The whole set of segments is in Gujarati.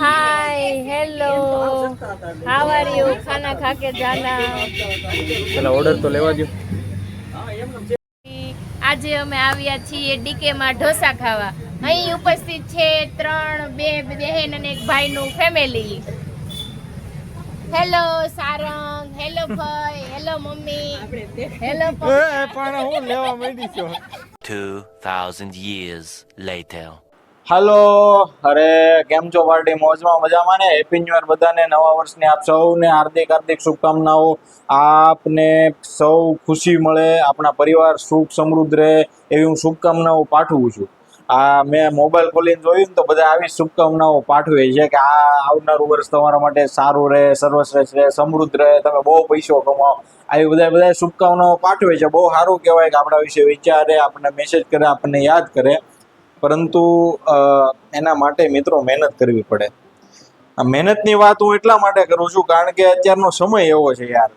Hi hello how are you ખાના ખાકે જાના. પેલા ઓર્ડર તો લેવા દો આજે અમે આવ્યા છીએ ડીકે માં ઢોસા ખાવા. અહીં ઉપસ્થિત છે ત્રણ બે બહેન અને એક ભાઈ નું ફેમિલી હેલો સારંગ. હેલો ભાઈ. Hello mummy. હેલો પણ હું લેવા માંડી છું. 2000 years later. હાલો, અરે કેમ છો પાર્ટી? મોજમાં મજામાં ને? હેપી ન્યુ યર બધાને, નવા વર્ષની આપ સૌને હાર્દિક હાર્દિક શુભકામનાઓ. આપને સૌ ખુશી મળે, આપણા પરિવાર સુખ સમૃદ્ધ રહે, એવી હું શુભકામનાઓ પાઠવું છું. આ મેં મોબાઈલ ખોલીને જોયું તો બધા આવી શુભકામનાઓ પાઠવે છે કે આ આવનારું વર્ષ તમારા માટે સારું રહે, સર્વશ્રેષ્ઠ રહે, સમૃદ્ધ રહે, તમે બહુ પૈસો કમાઓ આવી બધા બધા શુભકામનાઓ પાઠવે છે. બહુ સારું કહેવાય કે આપણા વિશે વિચારે આપણને મેસેજ કરે આપણને યાદ કરે. પરંતુ એના માટે મિત્રો મહેનત કરવી પડે. આ મહેનતની વાત હું એટલા માટે કરું છું કારણ કે અત્યારનો સમય એવો છે યાર,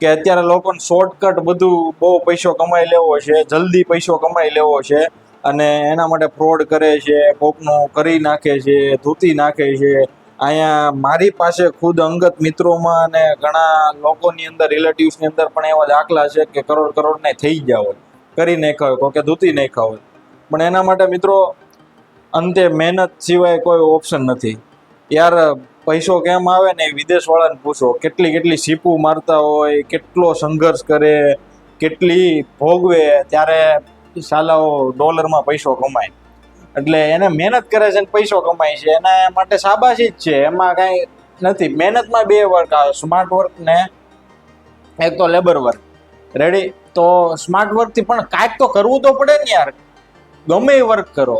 કે અત્યારે લોકોને શોર્ટકટ બધું બહુ પૈસો કમાઈ લેવો છે, જલ્દી પૈસો કમાઈ લેવો છે અને એના માટે ફ્રોડ કરે છે, કોકનું કરી નાખે છે, ધૂતી નાખે છે. અહીંયા મારી પાસે ખુદ અંગત મિત્રોમાં અને ઘણા લોકોની અંદર રિલેટિવ્સની અંદર પણ એવા દાખલા છે કે કરોડ કરોડ ને થઈ ગયા હોય. કરી નાખ્યા હોય, કોકે ધૂતી નાખ્યા હોય. પણ એના માટે મિત્રો અંતે મહેનત સિવાય કોઈ ઓપ્શન નથી. યાર, પૈસો કેમ આવે ને વિદેશવાળાને પૂછો. કેટલી કેટલી સીપું મારતા હોય, કેટલો સંઘર્ષ કરે, કેટલી ભોગવે ત્યારે સાલાઓ ડોલરમાં પૈસો કમાય. એટલે એને મહેનત કરે છે ને પૈસો કમાય છે. એના માટે શાબાશી જ છે. એમાં કાંઈ નથી. મહેનતમાં બે વર્ક આવે. સ્માર્ટ વર્ક ને એક તો લેબર વર્ક રેડી તો સ્માર્ટ વર્કથી પણ કાંઈક તો કરવું તો પડે ને યાર. ગમે વર્ક કરો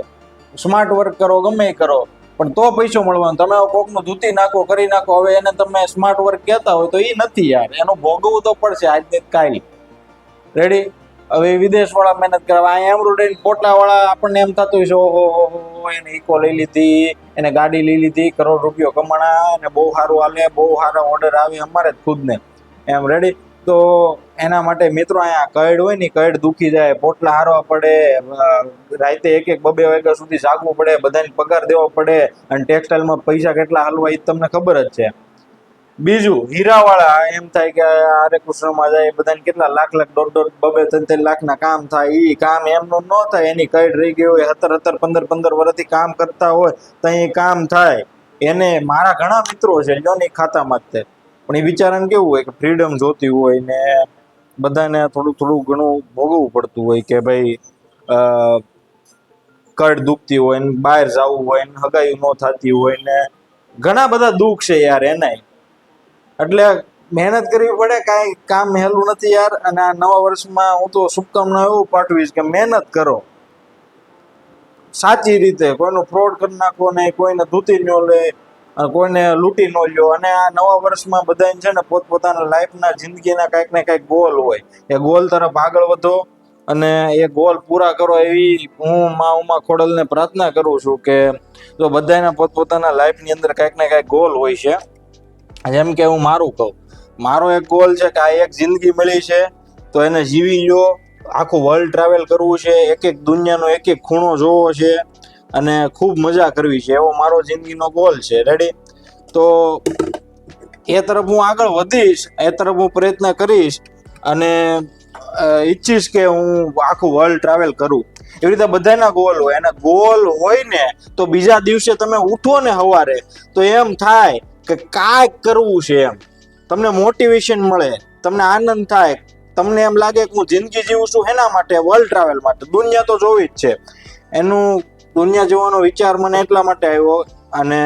સ્માર્ટ વર્ક કરો, ગમે કરો, પણ તો પૈસો મળવાનો. તમે કોકનું ધૂતી નાખો, કરી નાખો, હવે એને તમે સ્માર્ટ વર્ક કહેતા હોય તો એ નથી યાર. એનું ભોગવવું તો પડશે આજની કાલ રેડી હવે વિદેશવાળા મહેનત કરવા અહીંયા એમ્બ્રોઇડરી પોટલા વાળા આપણને એમ થતું હોય છે ઓહો એને ઇકો લઈ લીધી, એને ગાડી લઈ લીધી, કરોડ રૂપિયો કમાણા અને બહુ સારું હાલે, બહુ સારા ઓર્ડર આવે અમારે જ ખુદને. એમ રેડી તો એના માટે મિત્રો અહીંયા કઈડ હોય ને કઈડ દુખી જાય, પોટલા હારવા પડે રાતે એક એક બબે વાગ્યા સુધી જાગવું પડે, બધાને પગાર દેવો પડે અને ટેક્સટાઇલમાં પૈસા કેટલા હાલવા એ તમને ખબર જ છે. બીજું, હીરાવાળા, એમ થાય કે હરે કૃષ્ણમાં જાય, બધાને કેટલા લાખ લાખ દોઢ દોઢ બબે ત્રણ ત્રણ લાખના કામ થાય એ કામ એમનું ન થાય, એની કઈડ રહી ગઈ હોય હતર સત્તર, પંદર પંદર વર્ષથી કામ કરતા હોય, તો એ કામ થાય. એને મારા ઘણા મિત્રો છે જોની ખાતામાં જ તે. પણ એ બિચારાને કેવું હોય કે ફ્રીડમ જોતી હોય ને બધાને થોડું થોડું ઘણું ભોગવવું પડતું હોય કે ભાઈ કડ દુખતી હોય ને બહાર જવું હોય ને હગાઈ ન થતી હોય ને ઘણા બધા દુઃખ છે યાર એનાય. એટલે મહેનત કરવી પડે, કાંઈ કામ હેલું નથી યાર. અને આ નવા વર્ષમાં હું તો શુભકામના એવું પાઠવીશ કે મહેનત કરો. સાચી રીતે કોઈનું ફ્રોડ કરી નાખો નહીં કોઈને ધૂતી ન લે કોઈને લૂંટી ન લ્યો. અને આ નવા વર્ષમાં બધાને છે ને પોતપોતાના લાઈફના જિંદગીના કાંઈક ને કાંઈક ગોલ હોય. એ ગોલ તરફ આગળ વધો અને એ ગોલ પૂરા કરો એવી હું મા ઉમા ખોડલને પ્રાર્થના કરું છું કે જો બધાના પોતપોતાના લાઈફની અંદર કાંઈક ને કાંઈક ગોલ હોય છે. જેમ કે હું મારું કહું, મારો એક ગોલ છે કે આ એક જિંદગી મળી છે, તો એને જીવી લો આખું વર્લ્ડ ટ્રાવેલ કરવું છે એક એક દુનિયાનો એક એક ખૂણો જોવો છે. અને ખૂબ મજા કરવી છે. એવો મારો જિંદગીનો ગોલ છે. રેડી તો એ તરફ હું આગળ વધીશ, એ તરફ હું પ્રયત્ન કરીશ અને ઈચ્છીશ કે હું આખું વર્લ્ડ ટ્રાવેલ કરું. એવી રીતે બધાના ગોલ હોય. અને ગોલ હોય ને તો બીજા દિવસે તમે ઉઠો ને સવારે તો એમ થાય કે કાંઈક કરવું છે એમ. તમને મોટિવેશન મળે, તમને આનંદ થાય. તમને એમ લાગે કે હું જિંદગી જીવું છું, એના માટે વર્લ્ડ ટ્રાવેલ માટે. દુનિયા તો જોવી જ છે. એનું દુનિયા જોવાનો વિચાર મને એટલા માટે આવ્યો અને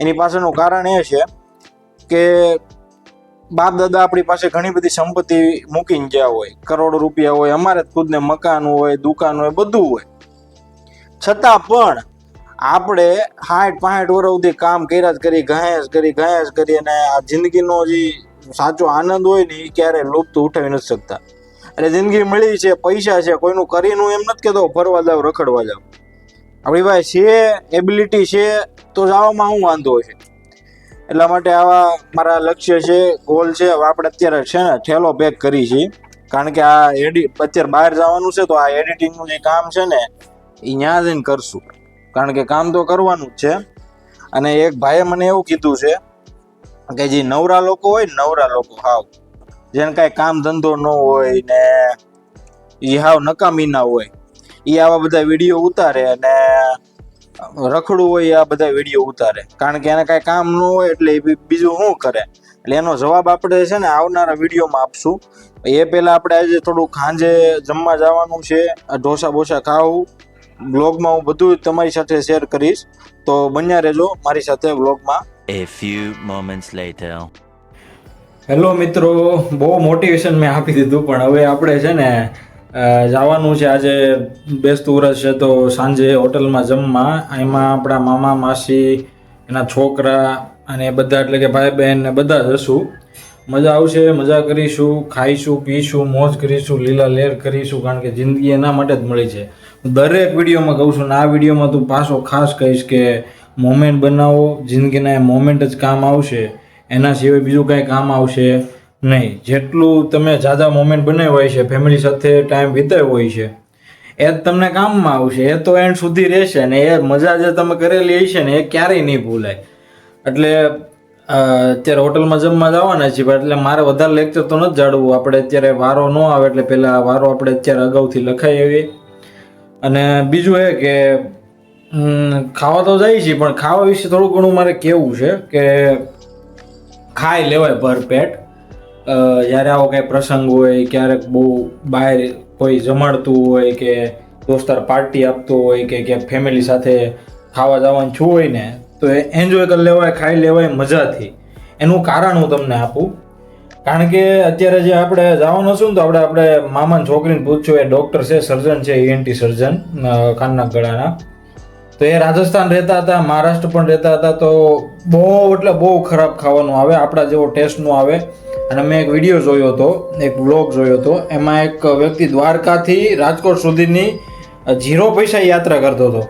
એની પાછળનું કારણ એ છે કે બાપ દાદા આપણી પાસે ઘણી બધી સંપત્તિ મૂકીને ગયા હોય, કરોડો રૂપિયા હોય, અમારે ખુદને મકાન હોય, દુકાન હોય, બધું હોય. છતાં પણ આપણે સાઠ પાંઠ વર્ષ સુધી કામ કર્યા જ કરી જ કરી જ કરી અને આ જિંદગીનો જે સાચો આનંદ હોય ને એ ક્યારેય લુપ્ત ઉઠાવી નથી શકતા. એટલે જિંદગી મળી છે, પૈસા છે, કોઈનું કરીને એમ નથી કહેતો, ફરવા જાવ, રખડવા જાવ. આપણી પાસે છે એબિલિટી છે, તો જવામાં શું વાંધો છે? એટલા માટે આવા મારા લક્ષ્ય છે ગોલ છે. હવે આપણે અત્યારે છે ને ઠેલો પેક કરી છીએ કારણ કે આ એડિટ અત્યારે બહાર જવાનું છે, તો આ એડિટિંગનું જે કામ છે ને એ ત્યાં જઈને કરશું. કારણ કે કામ તો કરવાનું જ છે. અને એક ભાઈએ મને એવું કીધું છે કે જે નવરા લોકો હોય નવરા લોકો હાવ. જેને કાંઈ કામ ધંધો ન હોય ને એ હાવ નકામી ના હોય. એ આવા બધા વીડિયો ઉતારે અને રખડું હોય એ આ બધા વીડિયો ઉતારે. કારણ કે એને કાંઈ કામ ન હોય એટલે એ બીજું શું કરે? એટલે એનો જવાબ આપણે છે ને આવનારા વિડીયોમાં આપશું. એ પહેલાં આપણે આજે થોડુંક સાંજે જમવા જવાનું છે. આ ઢોસા બોસા ખાવું. બ્લોગમાં હું બધું જ તમારી સાથે શેર કરીશ. તો બન્યા રહેજો મારી સાથે બ્લોગમાં A few moments later. Hello મિત્રો બહુ મોટિવેશન મેં આપી દીધું પણ હવે આપણે છે ને જવાનું છે આજે બેસતું વર્ષ છે તો સાંજે હોટલમાં જમવા. એમાં આપણા મામા, માસી, એના છોકરા અને બધા એટલે કે ભાઈ બહેન ને બધા જશું મજા આવશે, મજા કરીશું, ખાઈશું, પીશું, મોજ કરીશું, લીલા લેર કરીશું, કારણ કે જિંદગી એના માટે જ મળી છે. હું દરેક વિડીયોમાં કહું છું, ને આ વિડીયોમાં તું પાછો ખાસ કહીશ કે મોમેન્ટ બનાવો. જિંદગીના એ મોમેન્ટ જ કામ આવશે. એના સિવાય બીજું કાંઈ કામ આવશે. નહીં, જેટલું તમે જાદા મોમેન્ટ બનાવ્યા હોય છે ફેમિલી સાથે ટાઈમ વિતાવ્યો હોય છે, એ જ તમને કામમાં આવશે. એ તો એન્ડ સુધી રહેશે ને એ મજા જે તમે કરેલી હશે ને એ ક્યારેય નહીં ભૂલાય. એટલે અત્યારે હોટલમાં જમવા જવાના છીએ, પણ એટલે મારે વધારે લેક્ચર તો નથી જાડવું. આપણે અત્યારે વારો ન આવે એટલે પહેલાં વારો આપણે અત્યારે અગાઉથી લખાઈ આવીએ. અને બીજું એ કે ખાવા તો જાય છે, પણ ખાવા વિશે થોડું ઘણું મારે કહેવું છે કે ખાઈ લેવાય ભરપેટ. જ્યારે આવો કંઈ પ્રસંગ હોય, ક્યારેક બહુ બહાર કોઈ જમાડતું હોય કે દોસ્તાર પાર્ટી આપતો હોય કે ક્યાંક ફેમિલી સાથે ખાવા જવાનું છું હોય ને, તો એ એન્જોય કરી લેવાય, ખાઈ લેવાય મજાથી. એનું કારણ હું તમને આપું. કારણ કે અત્યારે જે આપણે જવાનું છું ને, તો આપણે આપણે મામાની છોકરીને પૂછ્યું, એ ડૉક્ટર છે સર્જન છે ઈએનટી સર્જન કાનના ગળાના? તો એ રાજસ્થાન રહેતા હતા, મહારાષ્ટ્ર પણ રહેતા હતા, તો બહુ એટલે બહુ ખરાબ ખાવાનું આવે, આપણા જેવો ટેસ્ટનું આવે. અને મેં એક વીડિયો જોયો હતો, એક વ્લોગ જોયો હતો. એમાં એક વ્યક્તિ દ્વારકાથી રાજકોટ સુધીની ઝીરો પૈસા યાત્રા કરતો હતો.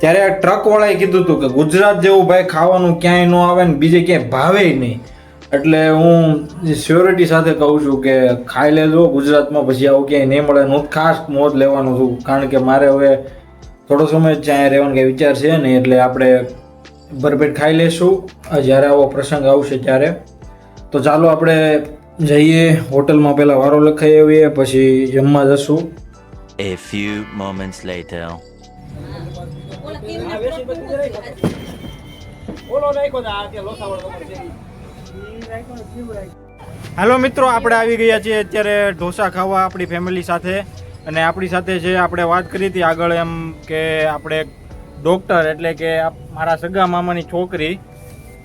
ત્યારે આ ટ્રકવાળાએ કીધું હતું કે ગુજરાત જેવું ભાઈ ખાવાનું ક્યાંય ન આવે ને બીજે ક્યાંય ભાવે નહીં. એટલે હું સ્યોરિટી સાથે કહું છું કે ખાઈ લેજો, ગુજરાતમાં પછી આવું ક્યાંય નહીં મળે. હું ખાસ મોજ લેવાનું છું, કારણ કે મારે હવે થોડો સમય જ રહેવાનો કંઈ વિચાર છે નહીં એટલે આપણે ભરપેટ ખાઈ લેશું. જ્યારે આવો પ્રસંગ આવશે ત્યારે. તો ચાલો આપણે જઈએ હોટલમાં પહેલાં વારો લખાઈ આવીએ પછી જમવા જશું. A few moments later. હાલો મિત્રો આપણે આવી ગયા છીએ અત્યારે ઢોસા ખાવા આપણી ફેમિલી સાથે. અને આપણી સાથે જે આપણે વાત કરી હતી આગળ એમ કે આપણે ડૉક્ટર એટલે કે મારા સગા મામાની છોકરી,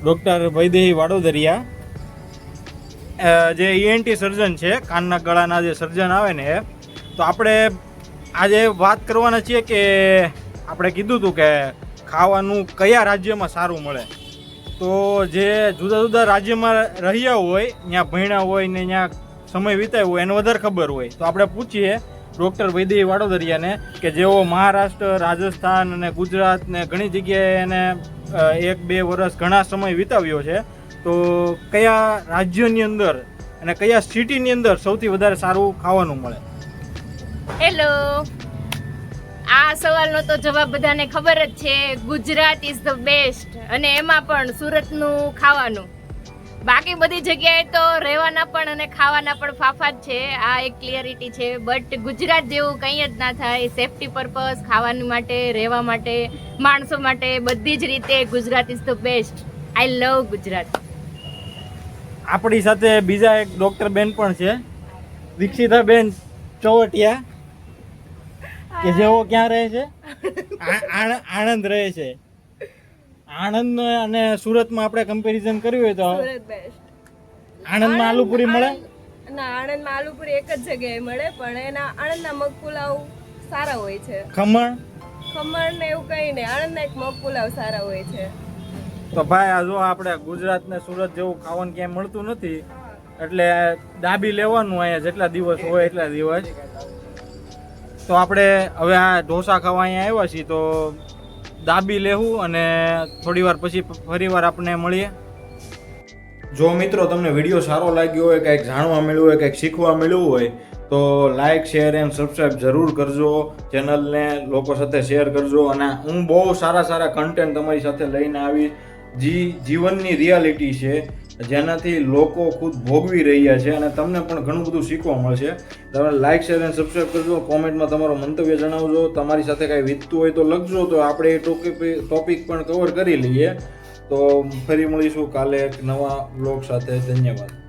ડૉક્ટર વૈદેહી વાડોદરિયા. જે ઈએનટી સર્જન છે, કાનના ગળાના જે સર્જન આવે ને તો આપણે આજે વાત કરવાના છીએ કે આપણે કીધું હતું કે ખાવાનું કયા રાજ્યમાં સારું મળે. તો જે જુદા જુદા રાજ્યમાં રહ્યા હોય ત્યાં ભણ્યા હોય ને ત્યાં સમય વિતાવ્યો હોય, એને વધારે ખબર હોય. તો આપણે પૂછીએ ડૉક્ટર વૈદેહી વાડોદરિયાને કે જેઓ મહારાષ્ટ્ર, રાજસ્થાન અને ગુજરાત ને ઘણી જગ્યાએ એને એક બે વર્ષ ઘણા સમય વિતાવ્યો છે, તો કયા રાજ્યની અંદર અને કયા સિટીની અંદર સૌથી વધારે સારું ખાવાનું મળે? હેલો આ સવાલનો તો જવાબ બધાને ખબર જ છે. ગુજરાત ઇઝ ધ બેસ્ટ અને એમાં પણ સુરતનું ખાવાનું. બાકી બધી જગ્યાએ તો રહેવાના પણ અને ખાવાના પણ ફાફા જ છે. આ એક ક્લિયરિટી છે. બટ ગુજરાત જેવું કંઈ જ ના થાય. સેફટી પર્પઝ ખાવાની માટે રહેવા માટે માણસો માટે બધી જ રીતે Gujarat is the best I love Gujarat. આપણી સાથે બીજા એક ડૉક્ટર બેન પણ છે. દીક્ષિતા બેન ચોવટિયા કે જેઓ ક્યાં રહે છે? આ- આણંદ રહે છે. આણંદ અને સુરતમાં આપણે કમ્પેરિઝન કર્યું હોય તો સુરત બેસ્ટ આણંદમાં આલુપુરી મળે? ના આણંદમાં આલુપુરી એક જ જગ્યાએ મળે પણ એના આણંદના મગ પુલાવ સારા હોય છે. ખમણ? ખમણ ને એવું કંઈ નહીં આણંદના એક મગ પુલાવ સારા હોય છે. તો ભાઈ આ જો આપણે ગુજરાત ને સુરત જેવું ખાવાનું ક્યાંય મળતું નથી એટલે ડાબી લેવાનું અહીંયા જેટલા દિવસ હોય એટલા દિવસ. તો આપણે હવે આ ઢોસા ખાવા અહીંયા આવ્યા છીએ તો દાબી લેવું અને થોડી વાર પછી ફરી વાર આપણે મળીએ. જો મિત્રો તમને વીડિયો સારો લાગ્યો હોય, કંઈક જાણવા મળ્યું હોય, કંઈક શીખવા મળ્યું હોય, તો લાઇક શેર એન્ડ સબસ્ક્રાઈબ જરૂર કરજો. ચેનલને લોકો સાથે શેર કરજો અને હું બહુ સારા સારા કન્ટેન્ટ તમારી સાથે લઈને આવીશ. જી, જીવનની રિયાલિટી છે. જેનાથી લોકો ખુદ ભોગવી રહ્યા છે અને તમને પણ ઘણું બધું શીખવા મળશે. તમે લાઇક શેર અને સબસ્ક્રાઈબ કરજો. કોમેન્ટમાં તમારો મંતવ્ય જણાવજો. તમારી સાથે કાંઈ વીતતું હોય તો લખજો. તો આપણે એ ટોપિક ટોપિક પણ કવર કરી લઈએ. તો ફરી મળીશું કાલે એક નવા બ્લોગ સાથે. ધન્યવાદ.